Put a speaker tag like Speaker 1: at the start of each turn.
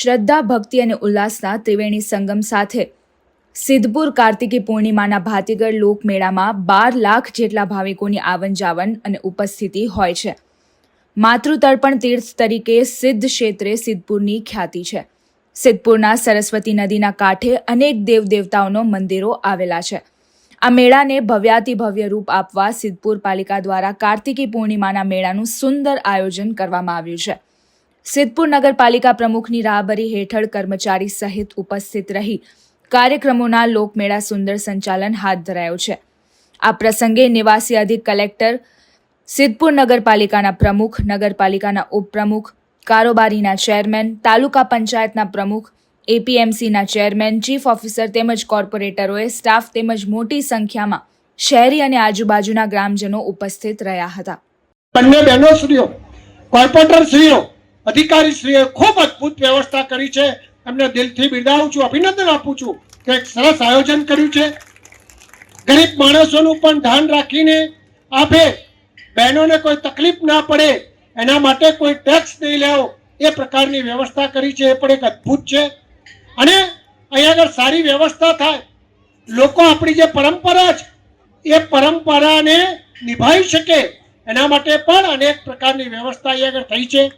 Speaker 1: શ્રદ્ધા, ભક્તિ અને ઉલ્લાસના ત્રિવેણી સંગમ સાથે સિદ્ધપુર કાર્તિકી પૂર્ણિમાના ભાતીગઢ લોકમેળામાં બાર લાખ જેટલા ભાવિકોની આવન જાવન અને ઉપસ્થિતિ હોય છે. માતૃતર્પણ તીર્થ તરીકે સિદ્ધ ક્ષેત્રે સિદ્ધપુરની ખ્યાતિ છે. સિદ્ધપુરના સરસ્વતી નદીના કાંઠે અનેક દેવદેવતાઓનો મંદિરો આવેલા છે. આ મેળાને ભવ્યાતિ ભવ્ય રૂપ આપવા સિદ્ધપુર પાલિકા દ્વારા કાર્તિકી પૂર્ણિમાના મેળાનું સુંદર આયોજન કરવામાં આવ્યું છે. સિદ્ધપુર નગરપાલિકા પ્રમુખની રાહબરી હેઠળ કર્મચારી સહિત ઉપસ્થિત રહી કાર્યક્રમોના લોકમેળા સુંદર સંચાલન હાથ ધરાયો છે. આ પ્રસંગે નિવાસી અધિક કલેક્ટર, સિદ્ધપુર નગરપાલિકાના પ્રમુખ, નગરપાલિકાના ઉપપ્રમુખ, કારોબારીના ચેરમેન, તાલુકા પંચાયતના પ્રમુખ, એપીએમસીના ચેરમેન, ચીફ ઓફિસર તેમજ કોર્પોરેટરોએ સ્ટાફ તેમજ મોટી સંખ્યામાં શહેરી અને આજુબાજુના ગ્રામજનો ઉપસ્થિત રહ્યા હતા.
Speaker 2: બંને કોર્પોરેટરશ્રીઓ અધિકારીશ્રીઓએ ખૂબ અદ્ભુત વ્યવસ્થા કરી છે. એમને દિલથી બિરદાવું છું, અભિનંદન આપું છું કે એક સરસ આયોજન કર્યું છે. ગરીબ માણસોનું પણ ધ્યાન રાખીને આપે. બહેનોને કોઈ તકલીફ ના પડે, એના માટે કોઈ ટેક્સ નહીં લેવો, એ પ્રકારની વ્યવસ્થા કરી છે. એ પણ એક અદ્ભુત છે. અને અહીંયા આગળ સારી વ્યવસ્થા થાય. લોકો આપણી જે પરંપરા છે, એ પરંપરાને નિભાવી શકે. એના માટે પણ અનેક પ્રકારની વ્યવસ્થા અહીંયા આગળ થઈ છે.